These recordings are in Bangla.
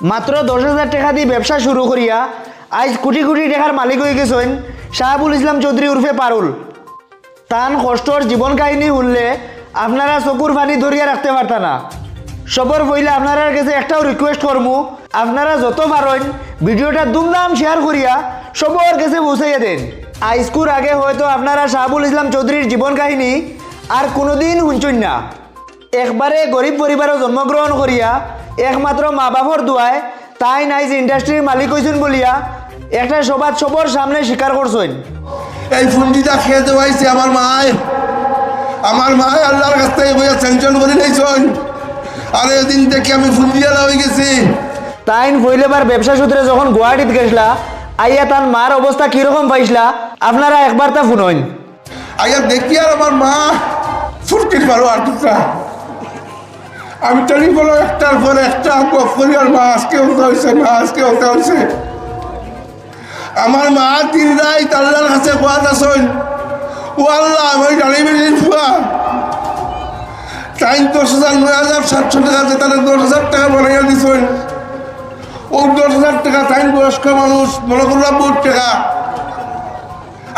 মাত্র দশ হাজার টাকা দিয়ে ব্যবসা শুরু করিয়া আজ কোটি কোটি টাকার মালিক হয়ে গেছেন শাহাবুল ইসলাম চৌধুরী উর্ফে পারুল তান কষ্টর জীবন কাহিনী শুনলে আপনারা চকুর পানি ধরিয়া রাখতে পারতা না। সবর বইলে আপনারা কাছে একটাও রিকোয়েস্ট করমু আপনারা যত পারেন ভিডিওটা দুমদাম শেয়ার করিয়া সবর কাছে পৌঁছাইয়া দেন। আইস্কুর আগে হয়তো আপনারা শাহাবুল ইসলাম চৌধুরীর জীবন কাহিনী আর কোনোদিন শুনছেন না। একবারে গরিব পরিবারও জন্মগ্রহণ করিয়া একমাত্র মা বাপর দোয়ায় তাই নাইজ ইন্ডাস্ট্রির মালিক হয়েছেন বলিয়া একটা সবার সবর সামনে স্বীকার করছেন এই ফুন্ডিটা খেয়ে দেওয়াইছে আমার মায়। আমার মায় আল্লাহর কাছ থেকে বইয়া স্যাংশন করে নিয়েছেন আর এদিন থেকে আমি ফুন্ডিয়ালা হয়ে গেছি। তাইন ফইলেবার ব্যবসা সূত্রে যখন গুয়াহাটিত গেছিলা আইয়া তার মার অবস্থা কীরকম পাইছিলা আপনারা একবার তা শুনইন। আইয়া দেখি আর আমার মা ফুটকির পারো আর টুকরা আমি টেলিফোনে একটার পর একটা গপ করি আর মা আজকে হতে হয়েছে, মা আজকে হতে আমার মা তিন রাত আল্লাহর কাছে কোয়াত আসন। ও আল্লাহ, আমি জানি বেরিয়ে ফুয়া। টাইম দশ হাজার, নয় হাজার, সাতশো টাকা আছে তাহলে দশ হাজার টাকা বানাইয়া দিছেন। ও দশ হাজার টাকা টাইম বয়স্ক মানুষ, মনে করলাম বহুত টাকা।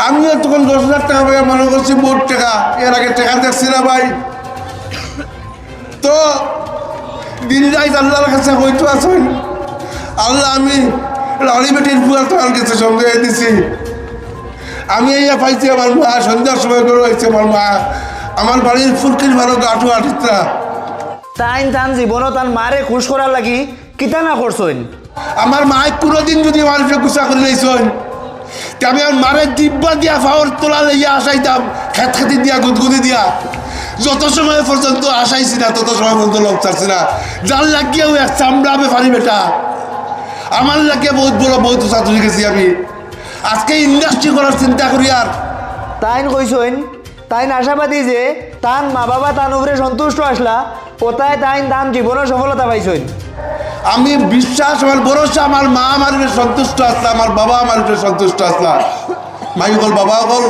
আমিও তখন দশ হাজার টাকা পাই মনে করছি বহুত টাকা। এর আগে টাকা দেখছি না ভাই। তো দিন যাই আল্লাহর কাছে হইতো আছেন। আল্লাহ আমি লালিবেটির ফুয়ার তোমার কাছে সন্দেহ দিছি। আমি এই পাইছি আমার মা সন্ধ্যার সময় করে হয়েছে আমার মা। আমার বাড়ির ফুলকির ভালো গাঠু আঠিত্রা তাইন তান জীবনও তার মারে খুশ করার লাগি কিতা না করছেন আমার মায় কোনোদিন যদি মানুষের গুছা করে নিয়েছেন তে আমি আমার মারের দিব্যা দিয়া ফাওয়ার তোলা লইয়া আসাইতাম খেত খেতে দিয়া গুদগুদি দিয়া। যত সময় পর্যন্ত আসাইছি না তত সময় পর্যন্ত লোক চাচ্ছি না। যার লাগিয়েও এক চামড়াবে পারি বেটা। আমার লাগিয়ে বহুত বড় বহুত তুলে গেছি আমি। আজকে ইন্ডাস্ট্রি করার চিন্তা করি আর। তাইন কইছেন তাইন আশাবাদী যে তান মা বাবা তান উপরে সন্তুষ্ট আসলা ওতায় তাইন তান জীবনের সফলতা পাইছেন আমি বিশ্বাস আমার ভরসা আমার মা আমার সন্তুষ্ট আসলা আমার বাবা আমার সন্তুষ্ট আসলা। মাই বল বাবা বল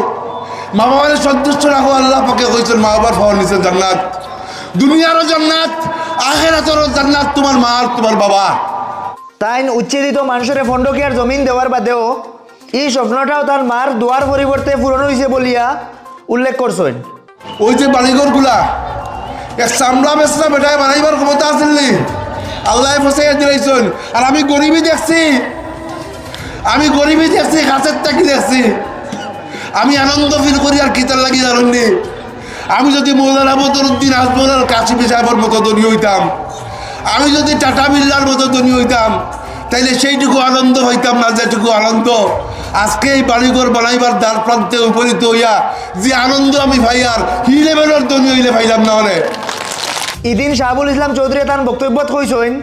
মা বাবার সন্তুষ্ট রাখো আল্লাহ পাকে কইছেন মা বাবার পাওয়ার নিচে জান্নাত। দুনিয়ারও জান্নাত আখেরাতেরও জান্নাত তোমার মা আর তোমার বাবা। তাইন উচ্ছেদিত মানুষের ফন্ডকিয়ার জমিন দেওয়ার বাদেও এই স্বপ্নটাও তার মার দুয়ার পরিবর্তে পূরণ হয়েছে বলিয়া উল্লেখ করছেন। ওই যে বাড়িঘরগুলা এক চামড়া বেচনা বেটায় বানাইবার ক্ষমতা আছিল নি? আল্লাহ ফসাইয়া দিলাইছেন। আর আমি গরিবই দেখছি আমি গরিবই দেখছি গাছের টাকি দেখছি। আমি আনন্দ ফিল করি আর কিতার লাগি জানেননি আমি যদি মৌলানা বদরুদ্দিন আজমলার কাশি সাহেবের মতো ধনী হইতাম, আমি যদি টাটা বিল্লার মতো ধনী হইতাম, তাইলে সেইটুকু আনন্দ হইতাম না যেটুকু আনন্দ? আজকে এই বাড়িঘর বানাইবার দ্বার প্রান্তে উপনীত হইয়া যে আনন্দ আমি ভাই আর হি লেভেলের ধনী হইলে পাইলাম না হলে। ইদিন শাহাবুল ইসলাম চৌধুরী তার বক্তব্যত কইছেন,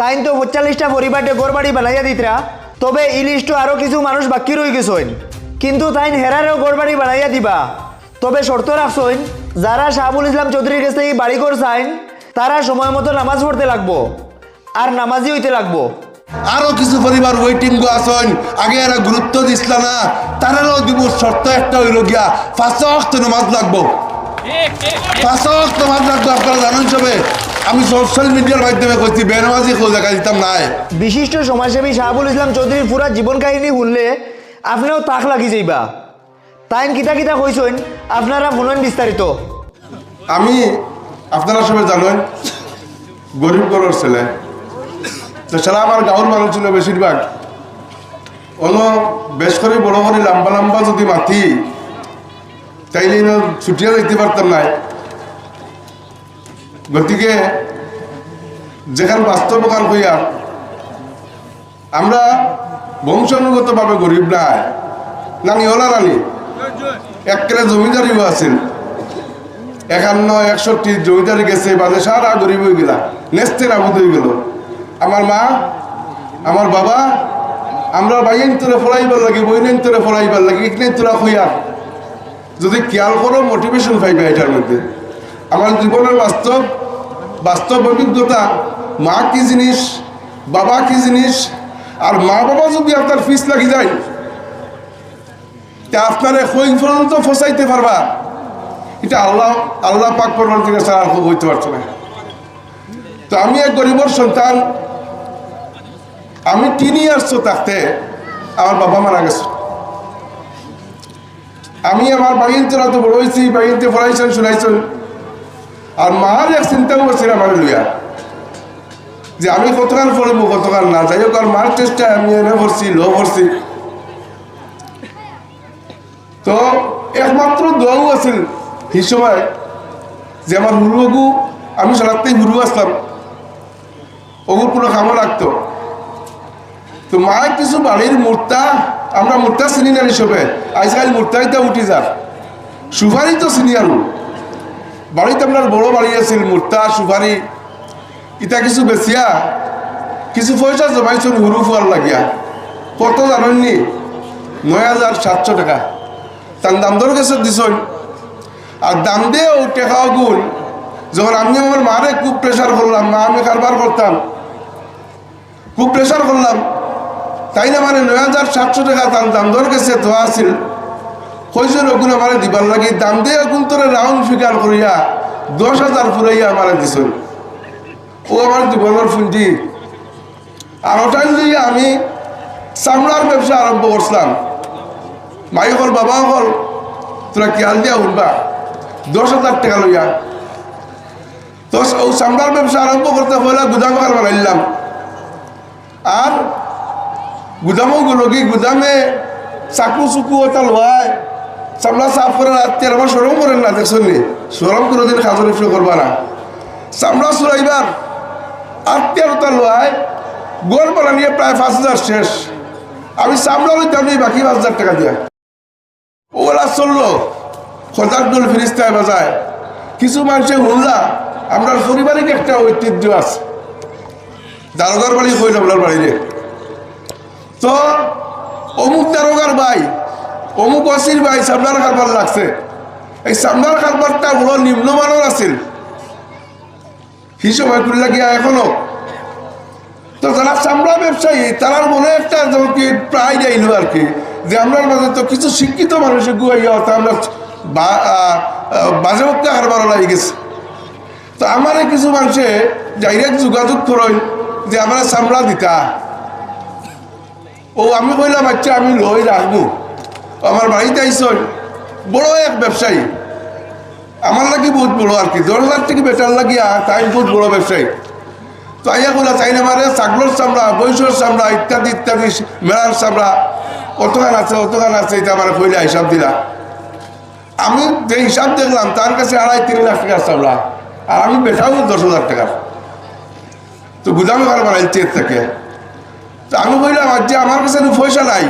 তাইন তো পঁয়তাল্লিশটা পরিবারটে গড়বাড়ি বানাইয়া দিতরা, তবে ই লিস্ট আরও কিছু মানুষ বাকি রয়ে গেছেন। কিন্তু তাইন হেরারও গড়বাড়ি বানাইয়া দিবা। তবে শর্ত রাখছেন যারা শাহাবুল ইসলাম চৌধুরীর কাছে এই বাড়িঘর চাইন তারা সময় মতো নামাজ পড়তে লাগবো আর নামাজি হইতে লাগবো। আরও কিছু পরিবার ওয়েটিং গো আসন আগে এরা গুরুত্ব দিছিল না তারারও দিব শর্ত একটা হইল গিয়া পাঁচ অক্ত নামাজ লাগবো। পাঁচ অক্ত নামাজ লাগবো আপনারা জানেন সবে। আমি সোশ্যাল মিডিয়ার মাধ্যমে করছি বেনামাজি দেখা দিতাম নাই। বিশিষ্ট সমাজসেবী শাহাবুল ইসলাম চৌধুরীর পুরা জীবন কাহিনী শুনলে আপনিও তাক লাগি যাইবা। তাইন কিতা কিতা কইছেন আপনারা শুনেন বিস্তারিত। আমি আপনারা সবাই জানেন, গরিব ঘরের ছেলে। তো সেটা আমার গাঁর মানুষ ছিল বেশিরভাগ। অন্য বেশ করে বড় করে লম্বা লম্বা যদি মাতি, তাইলে ছুটিয়া দেখতে পারতাম নাই। গতিকে যেখান বাস্তব কাল হইয়া আমরা বংশানুগতভাবে গরিব নাই। নানি ওলা রানি এককেলে জমিদারিও আছেন। একান্ন, একষট্টি জমিদারি গেছে, বাদে সারা গরিব হয়ে গেলা নেস্তে নাবুদ হয়ে গেল। আমার মা, আমার বাবা, আমরা বাইন তোরা ফলাইবার লাগে বইনেন তোরা ফলাইবার লাগে ইকনেন তোরা হইয়া। যদি খেয়াল করো মোটিভেশন পাইবে এটার মধ্যে। আমার জীবনের বাস্তব বাস্তব অভিজ্ঞতা, মা কি জিনিস, বাবা কি জিনিস আর মা বাবা যদি আপনার ফিস লাগি যায় আপনারে পর্যন্ত ফসাইতে পারবা। এটা আল্লাহ আল্লাহ পাক করবার থেকে ছাড়া হইতে পারছে না। তো আমি এক গরিবর সন্তান, আমি তিন ইয়ার্স থাকতে আমার বাবা মারা গেছে। আমি আমার বাগিনতরা তো বড় হয়েছি বাগিনতে পড়াইছেন, শুনাইছেন। আর মার এক চিন্তাও করছিল আমার লইয়া। যে আমি কতকাল পড়ব, কতকাল না? যাই হোক আর মার চেষ্টায় আমি এনে পড়ছি লো পড়ছি। তো একমাত্র দোয়াও আছিল সেই সময় যে আমার হুরুগু আমি সারাতেই হুরু আসলাম। ওগুর কোনো খামো লাগতো। তো মা কিছু বাড়ির মূর্তা, আমরা মূর্তা চিনি না হিসেবে আজকাল মূর্তাইতে উঠি যার সুপারি তো চিনি আর বাড়িতে আপনার বড় বাড়ি আছিল মূর্তা সুপারি ইটা কিছু বেচিয়া, কিছু পয়সা জমাইছেন হুরু ফুয়ার লাগিয়া। কত জানেননি? নয় হাজার সাতশো টাকা। তার দাম দর কাছে দিছই? আর দাম দিয়েও টেকাও গুণ। যখন আমি আমার মারে খুব প্রেশার করলাম মা আমি কারবার করতাম খুব প্রেশার করলাম তাই না মানে নয় হাজার সাতশো টাকা তার দাম দর গেছে ধোয়া আছিল। কইজন ওগুলো আমার দিবার লাগে, দাম দিয়ে ওগুন তোরে রাউন্ড ফিগার করিয়া দশ হাজার ফুরাইয়া আমার দিছই। ও জীবনের ফুঞ্জি। আর ওটাই লইয়া আমি চামড়ার ব্যবসা আরম্ভ করছিলাম। মাই হল বাবা হল তোরা খেয়াল দিয়া উঠবা, দশ হাজার টাকা লইয়া। তো ও চামড়ার ব্যবসা আরম্ভ করতে হলে গুদাম কার বানাইলাম আর গুদামও গেল কি গুদামে চাকু চুকু ওটা লোয়ায় চামড়া সাফ করে রাত্রি আমার সরম করেন না, দেখছেন সরম করে দিন ইফ্রি করবা না। চামড়া চুরাইবার আত্মীয়তা লোয়ায় গোল বানা নিয়ে প্রায় পাঁচ হাজার শেষ। আমি লইতাম নি, বাকি পাঁচ হাজার টাকা দিয়া। ওরা চলল দোল ফিরিস্তায় বাজায়। কিছু মানুষে হুনলা আমরা পারিবারিক একটা ঐতিহ্য আছে। দারোগার বাড়ি হইল আপনার বাড়িরে তো, অমুক দারোগার ভাই, অমুক অসির ভাই সামনার কারবার লাগছে। এই সামনার কারবারটা বড় নিম্নমানের আছিল হিসেবে করলে গিয়া এখনও? তো যারা চামড়া ব্যবসায়ী, তারার মনে একটা প্রায় যাইল আর কি, যে আমরা মাঝে তো কিছু শিক্ষিত মানুষের গুয়াইয়া হতো আমরা বাজে বক্তা হারবার লাগি গেছে। তো আমার কিছু মানুষে ডাইরেক্ট যোগাযোগ করেন যে আমার চামড়া দিতা। ও আমি কইলাম আচ্ছা আমি লই রাখব আমার বাড়িতে আইসন। বড় এক ব্যবসায়ী আমার লাগি বহুত বড় আর কি। দশ হাজার থেকে বেটার লাগিয়া তাই বহুত বড় ব্যবসায়ী। তো আইয়া বলা চাই না মারে, ছাগলের চামড়া বৈশর চামড়া, ইত্যাদি ইত্যাদি, মেলার চামড়া অতখান আছে অতখান আছে, এটা আমার কইলা হিসাব দিলা। আমি যে হিসাব দেখলাম, তার কাছে আড়াই, তিন লাখ টাকার চামড়া। আর আমি বেটাও দশ হাজার টাকার। তো গুদামে ঘর বানাইতে থেকে। তো আমি বললাম আজ যে আমার কাছে পয়সা নাই।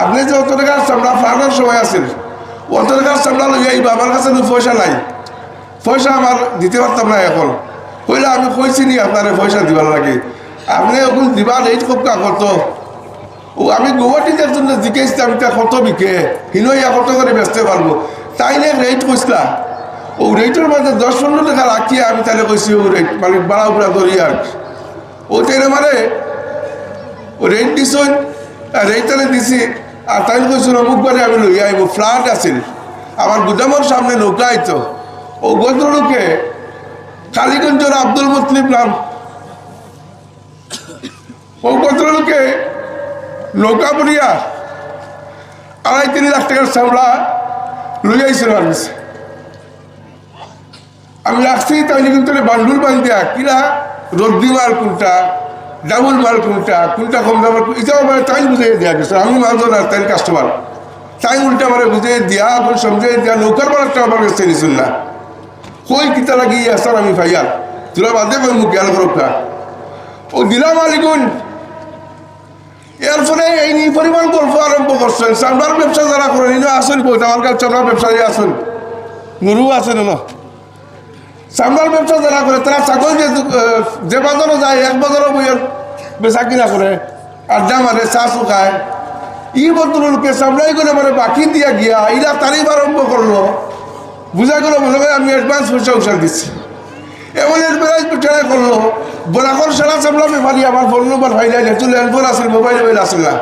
আপনি যে অত টাকার চামড়া ফার্মার সময় আছেন অত টাকার চামড়া লই আইবা, আমার কাছে তো পয়সা নাই। পয়সা আমার দিতে পারতাম না এখন। কইলে আমি কইছি নি আপনারে পয়সা দিবার লাগে। আপনি ওগুলো দিবার এই খুব কত ও, আমি গুয়াহাটিতে জন্য আমি এটা কত বিকে? হিনইয়া কত করে বেচতে পারব? তাই নিয়ে রেট কইসলা ও রেটের মধ্যে দশ পনেরো টাকা রাখিয়ে আমি তাহলে কইছি, ও রেট মানে বাড়া উপরা ধরি আর ও, তাইলে মানে ও রেট দিছন রেট তাহলে দিছি। আর তাই কইছিল, অমুক বারে আমি লই আইব ফ্লাট আছিল। আমার গুদামের সামনে নৌকা আইতো। ও ভদ্রলোকে কালীগঞ্জের আব্দুল মুতলিম নাম। ও ভদ্রলোকে নৌকা পড়িয়া আড়াই তিন লাখ টাকার চামড়া লই আইছিল। আমি রাখছি তাই কিন্তু বান্ডুল বান্ধিয়া কিরা? রদ্দি মাল কোনটা? ডাবল মাল কোনটা কোনটা কম দামের এটাও মানে তাই বুঝিয়ে দেওয়া গেছে। আমি মালজন আর তাই কাস্টমার তাই উল্টা মানে বুঝিয়ে দিয়া এখন সমঝে দিয়া, নৌকার বারটা আমার কাছে নিছিল না। কই কিতা লাগি আসার আমি ভাইয়া? তোরা বাদে কই মুখ গেল করোকা ও দিলাম আলিগুন ফলে এই নিয়ে পরিমাণ গল্প আরম্ভ করছেন। চামড়ার ব্যবসা যারা করেন আসেন কই? আমার কাছে চামড়ার ব্যবসায়ী আসেন। নুরু আছেন না। চামড়ার ব্যবসা যারা করে তারা ছাগল যে বাজারও যায়, এক বাজারও বইয়ের বেচা কিনা করে আড্ডা মারে চা খায় ই ভদ্রলোকে চামড়াই করে মানে বাকি দিয়া গিয়া ইরা তারিখ আরম্ভ করল বুঝা গেল মনে করে আমি অ্যাডভান্স পয়সা উৎসাহ দিচ্ছি এমন অ্যাডভান্স পেটারে করল বোরাকর সারা চামড়া বেমারি আমার ফোন নম্বর ফাইলাই না তুলে ফোন আসল মোবাইল মোবাইল আসল না?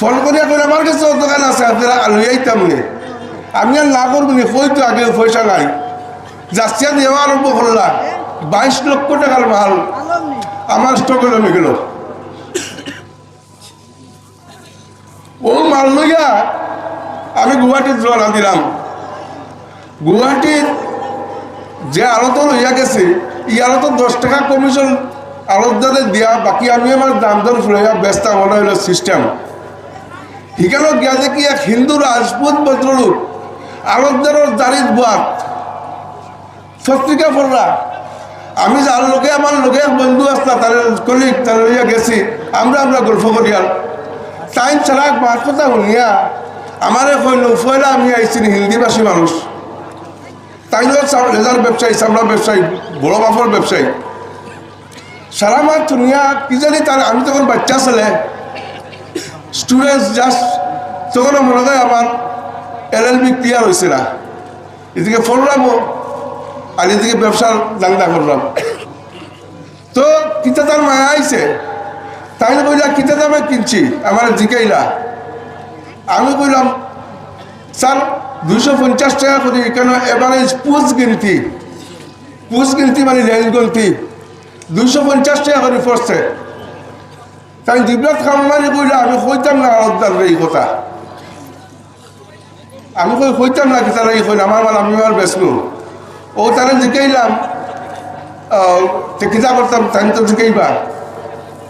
ফোন করিয়া করে আমার কাছে দোকান আছে আপনারা নে আমি আর না করব কই তো আগে পয়সা নাই। জাসিয়া দেওয়া আরম্ভ করলাম বাইশ লক্ষ টাকার মাল। আমার স্টকে নামে গেল। ও মাল লইয়া আমি গুয়াহাটির রওনা দিলাম গুয়াহাটির যে আলত লইয়া গেছে ই আলত দশ টাকা কমিশন আলতদাদের দিয়া বাকি আমি আমার দাম দর ফুলাইয়া ব্যস্ত মনে হইল সিস্টেম সেখানে গিয়া দেখি কি এক হিন্দু রাজপুত ভদ্রলোক আলতদারের দাঁড়িত বাদ পত্রিকা পড়লা আমি যার লোকে, আমার লোকে বন্ধু আসলা তার কলিগ তার লইয়া গেছি, আমরা আমরা গল্প করিয়াল টাইম ছাড়া মাত কথা শুনিয়া আমারে কইল ফয়লা আমি আইছি হিন্দিভাষী মানুষ। তাই লেজার ব্যবসায়ী চামড়া ব্যবসায়ী বড় বাফর ব্যবসায়ী সারা মাস দুনিয়া কি জানি তার আমি তখন বাচ্চা ছেলে স্টুডেন্টস জাস্ট তখন মনে হয় আমার এল এল বি ক্লিয়ার হয়েছে না এদিকে পড়লামও আর এদিকে ব্যবসার দাঙ্গা করলাম। তো কিতা তার মায়া আইছে? তাই কইলা, কিতা দামে কিনছি? আমার জিকাইলা আমি বললাম স্যার, দুইশো পঞ্চাশ টাকা করে এখানে এভারেজ পুষ গিনতি? পুষ গিনতি মানে রেল গন্তি। দুইশো পঞ্চাশ টাকা করে পড়ছে। তাই জিবরাত খামারি কইলে, আমি কইতাম না আলাদার এই কথা। আমি কই, কইতাম না কি তারা এই কইল, আমার মাল আমি আর বেসলু ও তারা জিকাইলাম কিতা করতাম তাই তো জিকাইবা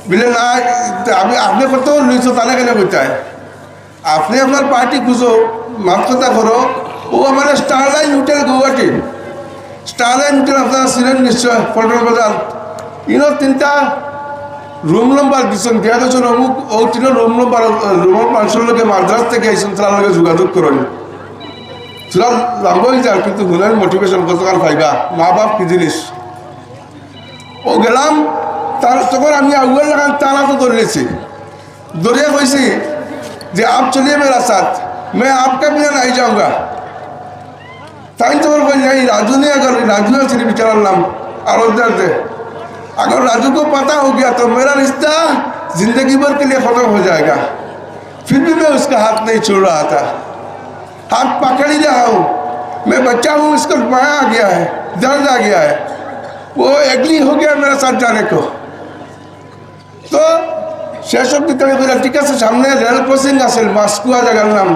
বলে না আমি, আপনি করতেও লইছো, তাহলে কেন কইতায় আপনি আপনার পার্টি খুঁজো মাত কথা করো। ও আমার Starline hotel Guwahati Starline hotel আপনারা ছিলেন নিশ্চয় পল্টন বাজার। ইনো তিনটা রুম নম্বর দিচ্ছেন দিয়া দিচ্ছেন অমুক, ও তিন রুম নম্বর রুমের মানুষের লোকে মাদ্রাস থেকে আইসেন তার লগে যোগাযোগ করেন। তোরা লাম্ব হয়ে যার কিন্তু হুনার মোটিভেশন গতকাল পাইবা মা বাপ কি জিনিস ও গেলাম তার তখন আমি আগুয়ার লাগান তারা তো ধরেছি ধরে কইছি যে आप चलिए मेरा साथ मैं आपका बिना नहीं जाऊंगा ताई तो बोल नहीं राजू ने अगर राजू ने सिर्फ बेचारा नाम आरोग्य दे अगर राजू को पता हो गया तो मेरा रिश्ता जिंदगी भर के लिए खत्म हो जाएगा फिर भी मैं उसका हाथ नहीं छोड़ रहा था हाथ पकड़ ही रहा हूँ मैं बच्चा हूँ इसको माया आ गया है दर्द आ गया है वो एग्री हो गया मेरे साथ जाने को তো শেষ অব্দি তুমি বললাম ঠিক আছে সামনে রেল ক্রসিং আছে মাসকুয়া জায়গার নাম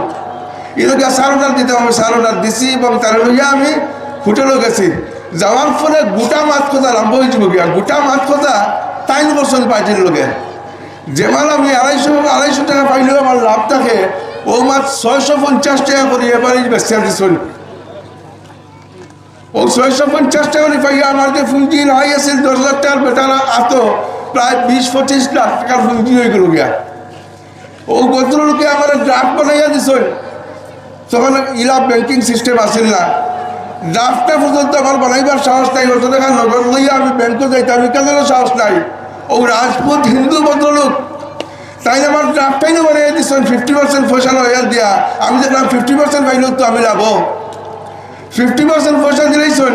এদিকে সার অর্ডার দিতে হবে সার অর্ডার দিছি এবং তার লইয়া আমি হোটেলও গেছি যাওয়ার পরে গোটা মাছ কথা আরম্ভ হয়েছিল গিয়া গোটা মাছ কথা টাইম বছর পাইছিল লোকে যে মাল আমি আড়াইশো আড়াইশো টাকা পাইলেও আমার লাভ থাকে ও মাছ ছয়শো পঞ্চাশ টাকা করে এবারে বেচা দিছিল ও ছয়শো পঞ্চাশ টাকা করে পাইয়া আমার যে পুঁজি নাই আছিল দশ হাজার টাকার বেটার আতো প্রায় বিশ পঁচিশ লাখ টাকার পুঁজি হয়ে গেল গিয়া। ও ভদ্রলোকে আমার ড্রাফট বানাইয়া দিছিল তখন ইলা ব্যাংকিং সিস্টেম আসিল না। ড্রাফটটা পর্যন্ত আমার বানাইবার সাহস নাই, অত টাকা নগদ লইয়া আমি ব্যাংকে যাইতাম এখানেও সাহস নাই? ও রাজপুত হিন্দু ভদ্রলোক। তাই আমার ড্রাফটাই না বানাইয়া দিচ্ছেন ফিফটি পার্সেন্ট পয়সা লইয়া দিয়া। আমি দেখলাম ফিফটি পার্সেন্ট পাইলেও তো আমি লাভ। ফিফটি পার্সেন্ট পয়সা দিলেইছেন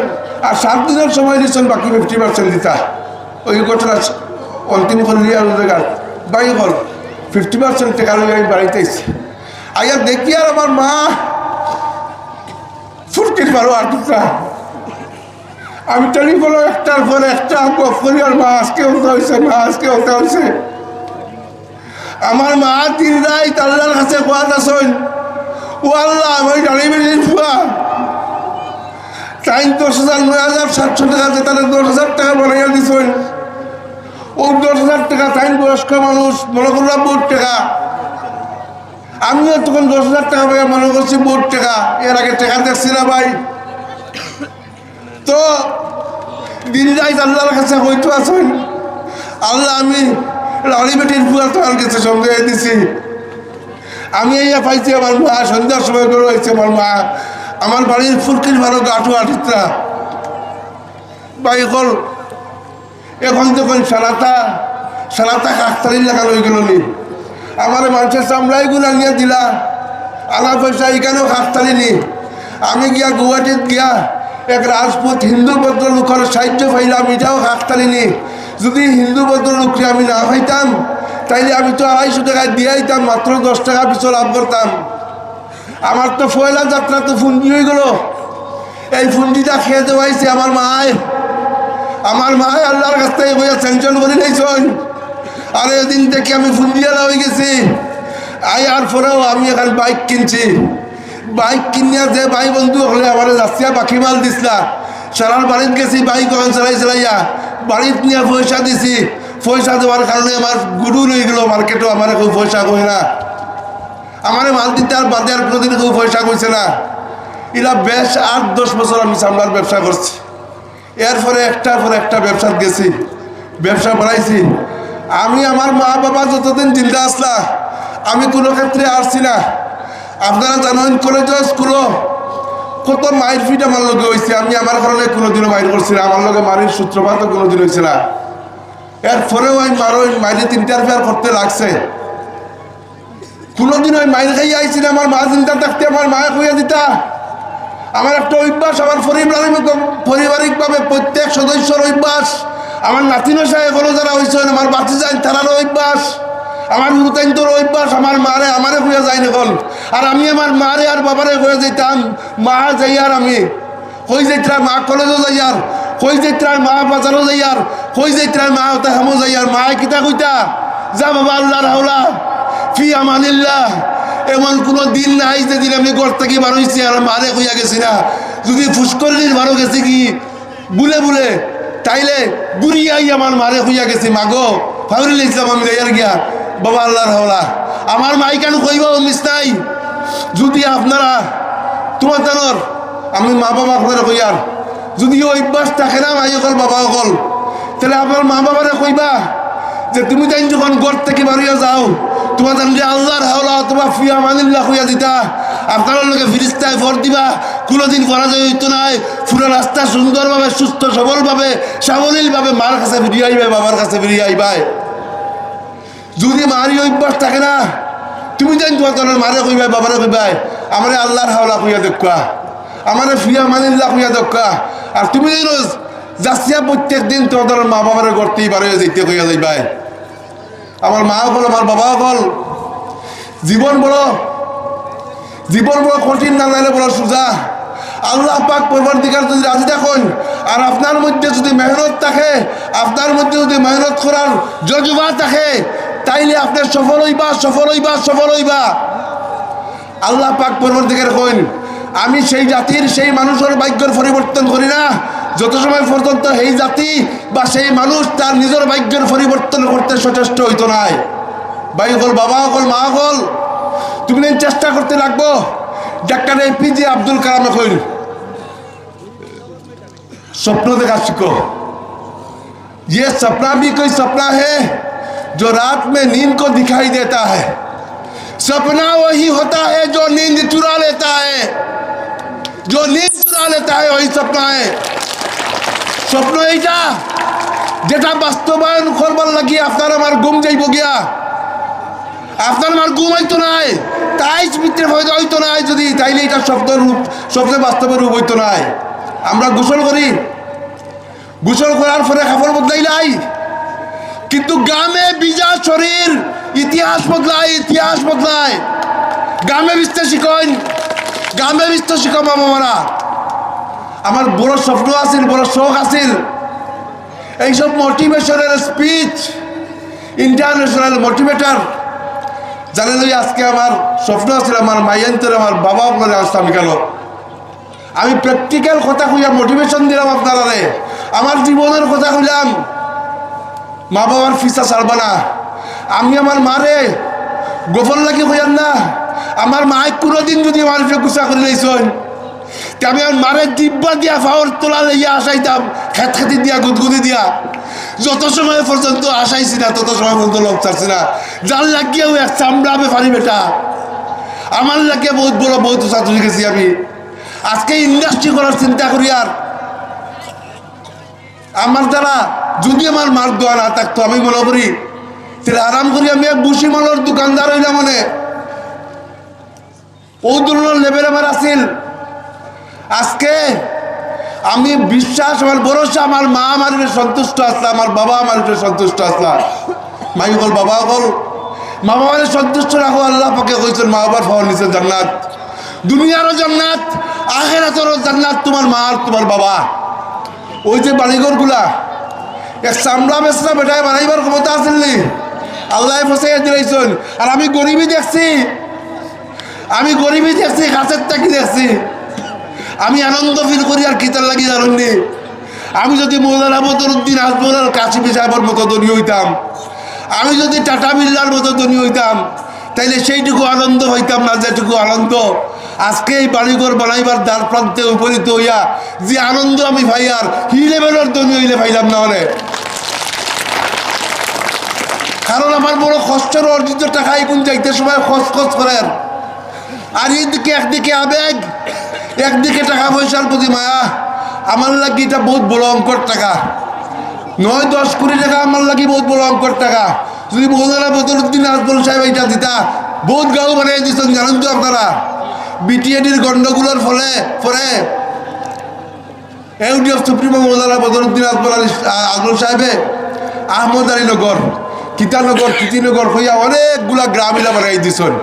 আর সাত দিনের সময় দিচ্ছেন বাকি ফিফটি পার্সেন্ট দিতা। ওই ঘটনা অন্তিম করলি আর জায়গার বাই হল ফিফটি পার্সেন্ট টাকা লই আমি বাড়িতে এসেছি আইয়া দেখি আর আমার মা ফুটকির পারো আর টুকরা আমি টেলিফোনে একটার পর একটা গপ করি আর মা আজকে হতে হয়েছে মা আজকে হতে হয়েছে আমার মা তিন রায় তাল্লার কাছে কোয়াত আসেন ও আল্লাহ, আমি ডালিমের ফুয়া টাইম দশ হাজার, নয় হাজার, সাতশো টাকা আছে তাহলে দশ হাজার টাকা বানাইয়া দিছেন ও দশ হাজার টাকা টাইম বয়স্ক মানুষ, মনে করলাম বহুত টাকা। আমিও তখন দশ হাজার টাকা পাই মনে করছি বহুত টাকা। এর আগে টাকা দেখছি না ভাই। তো দিন যাই আল্লাহর কাছে হয়তো আছেন আল্লাহ, আমি বেটির ফুয়া তোমার কাছে সঙ্গে দিছি। আমি এই পাইছি আমার মা, সন্ধ্যার সময় করে হয়েছে আমার মা। আমার বাড়ির ফুলকির ভালো গাঠু আঠিত্রা বাই হল এখন যখন সারাতা সারাতা কাকতারির লেখা লই গেল নি। আমার মানুষের চামড়াই গুলা নিয়ে দিলা। আনা পয়সা, এখানেও কাকতারি নি। আমি গিয়া গুয়াহাটিত গিয়া এক রাজপুত হিন্দু ভদ্র লোকের সাহায্য পাইলাম, এটাও কাকতারি নি। যদি হিন্দু ভদ্র লোককে আমি না পাইতাম তাইলে আমি তো আড়াইশো টাকা দিয়ে দিতাম মাত্র দশ টাকা পিছু লাভ করতাম। আমার তো ফয়লা যাত্রা তো ফুঞ্জি হয়ে গেল। এই ফুঞ্জিটা খেয়ে দেওয়াইছে আমার মায়। আমার মায় আল্লাহর কাছ থেকে বইয়া স্যাংশন করে নিয়েছেন। আর এদিন থেকে আমি ফুঞ্জিয়ালা হয়ে গেছি। আই আর পরেও আমি এখন বাইক কিনছি। বাইক কিনিয়া যে ভাই বন্ধু হলে আমার রাস্তিয়া পাখি মাল দিসলা। সারার বাড়িতে গেছি, বাইক চালাই চালাইয়া। বাড়িত নিয়ে পয়সা দিছি। পয়সা দেওয়ার কারণে আমার গুরু রয়ে গেল মার্কেটও আমার খুব পয়সা কই না। আমার মাল দিতে আর বাদে আর কোনোদিন কেউ পয়সা কইছে না। এরা বেশ আট, দশ বছর আমি চামড়ার ব্যবসা করছি। এরপরে একটার পরে একটা ব্যবসা গেছি, ব্যবসা বাড়াইছি আমি আমার মা বাবা যতদিন জিন্দা আসলা, আমি কোনো ক্ষেত্রে আসছি না। আপনারা জানেন কলেজ স্কুলও কত মায়ের ফিট আমার লগে হয়েছে আমি আমার কারণে কোনোদিনও মায়ের করছি না। আমার লগে মারির সূত্রপাতও কোনোদিন হয়েছে না। এরপরেও আমি মারো মাইরে তিনটার ফেয়ার করতে লাগছে। কোনোদিন ওই মাইর খাই আইছি না, আমার মা চিন্তা থাকতে, আমার মায়ে খুঁজে দিতা। আমার একটা অভ্যাস, আমার পারিবারিক পারিবারিকভাবে প্রত্যেক সদস্যর অভ্যাস। আমার নাতিনো সাহেব হলো যারা হয়েছেন আমার বাতি যান তারারও অভ্যাস। আমার নুতাইন্তর অভ্যাস আমার মারে আমারে হয়ে যায় এখন আর আমি আমার মারে আর বাবারে হয়ে যেতাম মা যাই আর আমি। কই যাইত্রার মা কলেজও যাই আর কই যাইত্রার মা বাজারও যাই আর কই যাইত্রার মা ওটা হামো যাই আর মা কিতা কইতা যা বাবা, আল্লাহ রাহুলা ফি আমানিল্লাহ। এমন কোনো দিন নাই যে দিন আমি ঘর থেকে বার হয়েছি আর মারে হইয়া গেছি না। যদি ফুসকরির বারো গেছি কি, বুলে বুলে, তাইলে গুড়িয়াই আমার মারে হইয়া গেছি। মাগো ফাউরিল ইসলাম আমি যাইয়ার গিয়া। বাবা আল্লাহর হাওলা। আমার মাই কেন কইব মিস নাই যদি আপনারা তোমার জানর আমি মা বাবা আপনারা কইয়ার যদি অভ্যাস থাকে না মাই অকল, বাবা অকল, তাহলে আপনার মা বাবারে কইবা যে তুমি তাই যখন ঘর থেকে বাড়িয়ে যাও, তোমার যে আল্লাহর হাওলা তোমার ফিয়া মানিল্লা হইয়া দিতা। আপনার লোকে ফিরিস্তায় ভর দিবা, কোনোদিন যায় হইতো নাই। পুরো রাস্তা সুন্দরভাবে, সুস্থ, সবলভাবে, সাবলীলভাবে মার কাছে ফিরিয়ে আইবে, বাবার কাছে ফিরিয়ে আইবাই যদি মারি অভ্যাস থাকে না, তুমি জানি তোমার তোর মারে কইবাই বাবারে কইবাই আমারে আল্লাহর হাওলা কইয়া দেখা আমারে ফিয়া মানিল্লা কইয়া দেখা আর তুমি জানো যাচ্ছিয়া প্রত্যেক দিন তোমাদের মা বাবারে করতেই পারে যেতে কইয়া যাইবাই আমার মা বল, আমার বাবা বল, জীবন বড় জীবন বড় কঠিন না নাইলে বড় সোজা। আল্লাহ পাক পরবার দিকার যদি রাজি থাকুন, আর আপনার মধ্যে যদি মেহনত থাকে, আপনার মধ্যে যদি মেহনত করার জজবা থাকে তাইলে আপনার সফল হইবা সফল হইবা সফল হইবা আল্লাহ পাক পরবার দিকার কইন আমি সেই জাতির সেই মানুষের ভাগ্যের পরিবর্তন করি না যত সময় পর্যন্ত সেই জাতি বা সেই মানুষ তার নিজের ভাগ্যের পরিবর্তন করতে সচেষ্ট হইতো নাই ভাই হল বাবা হল মা হল তুমি দিন চেষ্টা করতে লাগবো ডাক্তার এপিজে আব্দুল কালাম কইল स्वप्न देखा सीखो ये सपना भी कोई सपना है जो रात में नींद को दिखाई देता है सपना वही होता है जो नींद चुरा लेता है जो नींद चुरा लेता है वही सपना है স্বপ্ন এইটা যেটা বাস্তবায়ন করবার লাগি আপনার আমার ঘুম যাইব গিয়া আপনার আমার ঘুম হইতো নাই তাই মিত্রে হয়তো হইতো নাই যদি তাইলে এটা স্বপ্ন রূপ স্বপ্নে বাস্তবের রূপ হইতো নাই আমরা গোসল করি গোসল করার পরে কাপড় বদলাইলাই কিন্তু গ্রামে বিজা শরীর, ইতিহাস বদলায় ইতিহাস বদলায়। গ্রামে বিস্তে শিখন গ্রামে বিস্তে শিখো বাবা মারা। আমার বড় স্বপ্ন আছিল, বড় শখ আছিল। এইসব মোটিভেশনের স্পিচ ইন্টারন্যাশনাল মোটিভেটার জানেন ওই আজকে আমার স্বপ্ন আছিল, আমার মাইয়ান্তরে আমার বাবা বলে আসতাম কেন? আমি প্র্যাকটিক্যাল কথা কইয়া মোটিভেশন দিলাম আপনারারে। আমার জীবনের কথা কইলাম। মা বাবার ফিসা ছাড়বা না। আমি আমার মারে গোপন লাগি কইয়ান না। আমার মায় কোনোদিন যদি আমার ফিরে গুছা করে তে আমি আমার মারে দিব্যা দিয়া ফাওয়ার তোলা লইয়া আসাইতাম খেত খেতি দিয়া, গুদগুদি দিয়া। যত সময় পর্যন্ত আসাইছি না, তত সময় পর্যন্ত লোক ছাড়ছি না। যার লাগিয়েও এক চামড়াবে পারি বেটা। আমার লাগে বহুত বড়, বহুত ছাত্র গেছি আমি। আজকে ইন্ডাস্ট্রি করার চিন্তা করি আর। আমার দ্বারা যদি আমার মার দেওয়া না থাকতো, আমি মনে করি, তাহলে আরাম করি আমি বুসি মালের দোকানদার হইলাম মানে। ও ধরনের লেভেল আমার আছিল। আজকে আমি বিশ্বাস, আমার ভরসা, আমার মা আমার সন্তুষ্ট আসলা আমার বাবা আমার সন্তুষ্ট আসলা মাই বল, বাবা বল। মা বাবার সন্তুষ্ট রাখো, আল্লাহ পাকে কইছেন, মা বাবার পাওয়ার নিচে জান্নাত। দুনিয়ারও জান্নাত, আখেরাতেরও জান্নাত, তোমার মা আর তোমার বাবা। ওই যে বাড়িঘরগুলা এক চামড়া বেচনা বেটায় বানাইবার ক্ষমতা আছিল নি। আল্লাহ ফসাইয়া দিলাইছেন আর আমি গরিবই দেখছি। আমি গরিবই দেখছি, গাছের টাকি দেখছি। আমি আনন্দ ফিল করি আর কিতার লাগি জানি আমি যদি মৌলানা বদরুদ্দিন আজমল আর কাশিমি সাহেবের মতো ধনী হইতাম, আমি যদি টাটা বিল্লার মতো ধনী হইতাম, তাইলে সেইটুকু আনন্দ হইতাম না, যেটুকু আনন্দ আজকে এই বাড়িঘর বানাইবার দ্বার প্রান্তে উপনীত হইয়া যে আনন্দ আমি ভাই আর হি লেভেলের ধনী হইলে পাইলাম না হলে। কারণ আমার বড় কষ্টের অর্জিত টাকা এখন যাইতে সময় খস খস করেন। আর এইদিকে একদিকে আবেগ, একদিকে টাকা পয়সার প্রতি মায়া। আমার লাগি এটা বহুত বড় অঙ্কর টাকা। নয়, দশ কোটি টাকা আমার লাগি বহুত বড় অঙ্কর টাকা। যদি মৌলানা বদরুদ্দিন আজমল সাহেব এটা দিতা, বহুত গাঁও বানিয়ে দিচ্ছেন জানেন তো আপনারা? বিটিএডির গন্ডগুলোর ফলে ফলে ইউডিএফ সুপ্রিমো মৌলানা বদরুদ্দিন আজমল আলী সাহেবে, আহমদ আলী নগর। কিতানগর কিতিনগর হইয়া অনেকগুলা গ্রাম এলা বানাই দিছেন।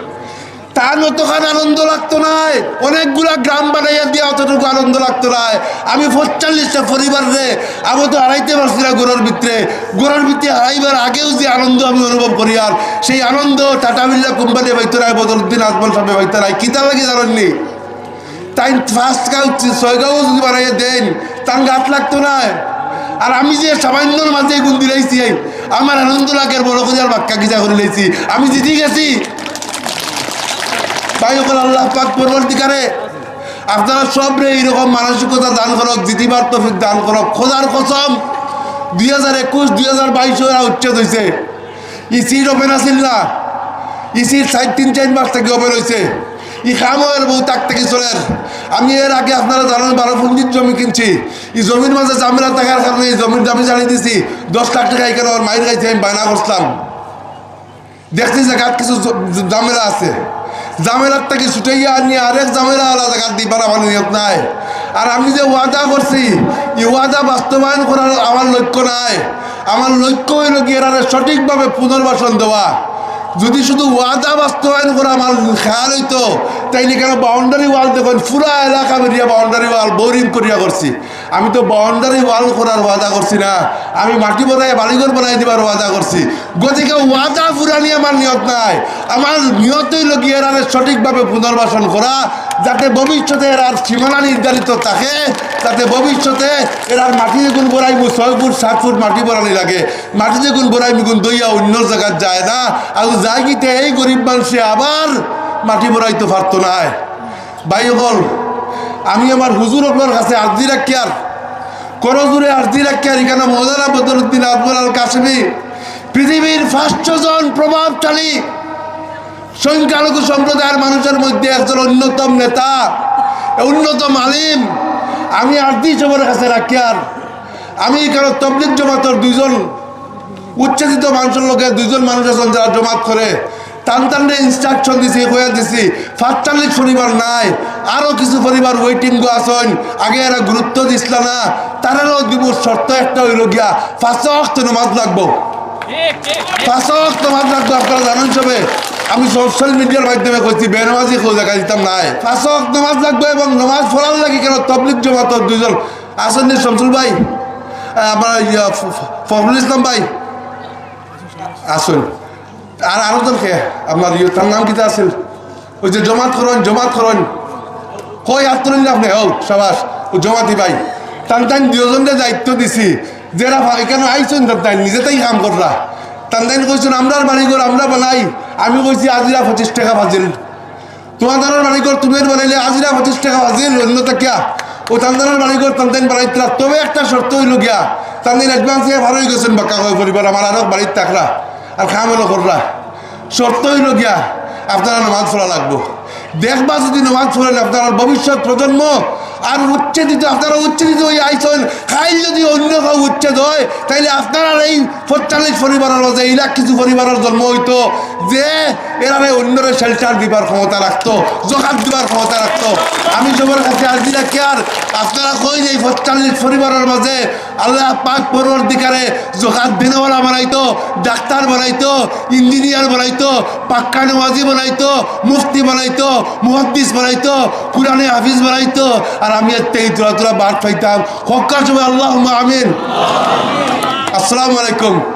তার মতোখান আনন্দ লাগতো নাই। অনেকগুলা গ্রাম বানাইয়া দিয়া অতটুকু আনন্দ লাগতো নাই। আমি পঁয়তাল্লিশটা পরিবার রে, আমি তো হারাইতে পারছি না গোড়ার ভিতরে। গোড়ার ভিতরে হারাইবার আগেও যে আনন্দ আমি অনুভব করি আর, সেই আনন্দ টাটা বিল্লা কোম্পানি বাইতে রায় বদরুদ্দিন আজমল সাহেব বাইতে রায় কিতা লাগে জানেননি? তাই ফার্স্ট গাও ছয় গাও যদি বানাইয়া দেন তার গাত লাগতো না আর আমি যে সামান্যর মাঝে গুণ দিলাইছি আমার আনন্দ লাগার বড় করে আর বাক্কা গিজা করে লাইছি। আমি জিতি গেছি। ভাই, ওখানে আল্লাহ পাক পরবর্তীকারে আপনারা সব রে এইরকম মানসিকতা দান করক, জিতিবার তফিক দান করক। খোদার কসম, দুই হাজার একুশ, দুই হাজার বাইশ উচ্ছেদ হয়েছে ইসির ওপেন আছিল না। ইসির সাইড তিন, চার মাস থেকে ওপেন হয়েছে ই খামের বউ তাক থেকে চলেন। আমি এর আগে আপনারা জানেন, বারো পঞ্জিত জমি কিনছি। এই জমির মাঝে জামেলা থাকার কারণে এই জমির দামি জানিয়ে দিছি, দশ লাখ টাকা এখানে আমার মায়ের গাইছে আমি বায়না করছিলাম। দেখছি জায়গাত কিছু জামেলা আছে। জামেলার থেকে ছুটাইয়া নিয়ে আরেক জামেলা আলাদা জায়গাত দিবার আমার নিয়ত নাই। আর আমি যে ওয়াদা করছি, এই ওয়াদা বাস্তবায়ন করার আমার লক্ষ্য নাই। আমার লক্ষ্য হইল গিয়ে সঠিকভাবে পুনর্বাসন দেওয়া। যদি শুধু ওয়াদা বাস্তবায়ন করা আমার খেয়াল হইতো, তাইলে কেন বাউন্ডারি ওয়াল দেখুন, পুরা এলাকা বেরিয়া বাউন্ডারি ওয়াল বোরিং করিয়া করছি। আমি তো বাউন্ডারি ওয়াল করার ওয়াদা করছি না। আমি মাটি বনাই বাড়িঘর বানাই দিবার ওয়াদা করছি। গতিকে ওয়াদা পুরানি আমার নিয়ত নাই। আমার নিয়তই লগিয়ে এরারে সঠিকভাবে পুনর্বাসন করা, যাতে ভবিষ্যতে এরার সীমানা নির্ধারিত থাকে, যাতে ভবিষ্যতে এরার মাটি যেগুন বড়াইমু ছয় ফুট, সাত ফুট মাটি বড়ানি লাগে। মাটি যেগুন বড়াইমু গুণ দইয়া অন্য জায়গায় যায় না। আর যাই গিতে এই গরিব মানুষে আবার মাটি বড়াইতে পারতো না। ভাই হল আমি আমার হুজুর আপনার কাছে আর্জি রাখি আর করজুরে আর্জি রাখি আর এখানে মৌলানা বদরুদ্দিন আজমল আল কাশ্মী পৃথিবীর জন প্রভাবশালী সংখ্যালঘু সম্প্রদায়ের মানুষের মধ্যে একজন অন্যতম নেতা অন্যতম আলিম। আমি আর্দি সবার কাছে রাখিয়ার। আমি কারও তবলিক জমাতর দুজন উচ্ছেদিত মানুষের লোকের দুজন মানুষ আছেন যারা জমাত করে। টান টানলে ইনস্ট্রাকশন দিছি হয়ে দিছি। ফাটচাল্লিশ পরিবার নাই। আরও কিছু পরিবার ওয়েটিং আসন আগে এরা গুরুত্ব দিছিল না। তারারও দিব শর্ত একটা হইল গিয়া পাঁচশো অক্ত নমাজ লাগবো পাঁচশো অক্ত নমাজ লাগবো আপনারা জানেন সবে। আমি সোশ্যাল মিডিয়ার মাধ্যমে করছি বেনমাজি কেউ দেখা দিতাম নাই। পাঁচশো অক্ত নমাজ লাগবে এবং নমাজ পড়ার লাগে কেন তবলিক জমাত দুইজন আসেন নি শামসুল ভাই? আমার ফখরুল ইসলাম ভাই? আসুন আর আরও জন কে? আপনার ইয়ে তার নাম কিতা আছিল? ওই যে জমাত করন জমাত করন কই না আপনি? হোক সবাস। ও জমাতি ভাই। টান টান দুজনকে দায়িত্ব দিছি। যারা এখানে আইসুন তাই? নিজে তাই কাম কররা টান টান কইছেন, আমরার বাড়িঘর, আমরা বানাই। আমি কইছি, আজিরা পঁচিশ টাকা বাজিল তোমাদের বাড়িঘর তুমি বানাইলে, আজিরা পঁচিশ টাকা বাজিল অন্যটা কিয়া? ও তান্দানের বাড়িঘর তান্দান বানাইতরা তবে একটা শর্ত হইল গিয়া তান্দিন অ্যাডভান্স ভালো হয়ে গেছেন, বাক্কা কয় পরিবার, আমার আরও বাড়ির থাকরা আর খামেলো কররা শর্ত হইল গিয়া আপনারা নামাজ পড়া লাগবো। দেখবা যদি নামাজ পড়েন আপনার ভবিষ্যৎ প্রজন্ম আর উচ্ছেদিত, আপনারা উচ্ছেদিত ওই আইসন খাইল যদি অন্য কেউ উচ্ছেদ হয়, তাইলে আপনারা এই পঁয়তাল্লিশ পরিবারের মাঝে এই লাখ কিছু পরিবারের জন্ম হইতো, যে এরা অন্যরে শেল্টার দিবার ক্ষমতা রাখতো জোকাত দিবার ক্ষমতা রাখতো। আমি সবার কাছে আর্জি রাখি আর? আপনারা কই যে এই পঁয়তাল্লিশ পরিবারের মাঝে আল্লাহ পাক পরবর্তীকারে জোকাত দিনওয়ালা বানাইতো, ডাক্তার বানাইতো ইঞ্জিনিয়ার বানাইতো, পাক্কা নওয়াজি বানাইতো, মুফতি বানাইতো, মুহাদ্দিস বানাইতো, কুরআনে হাফিজ বানাইতো। আর আমি এতে তোরা তোরা বাদ পাইতাম। হকার সময় আল্লাহ আমিন। আসসালামু আলাইকুম।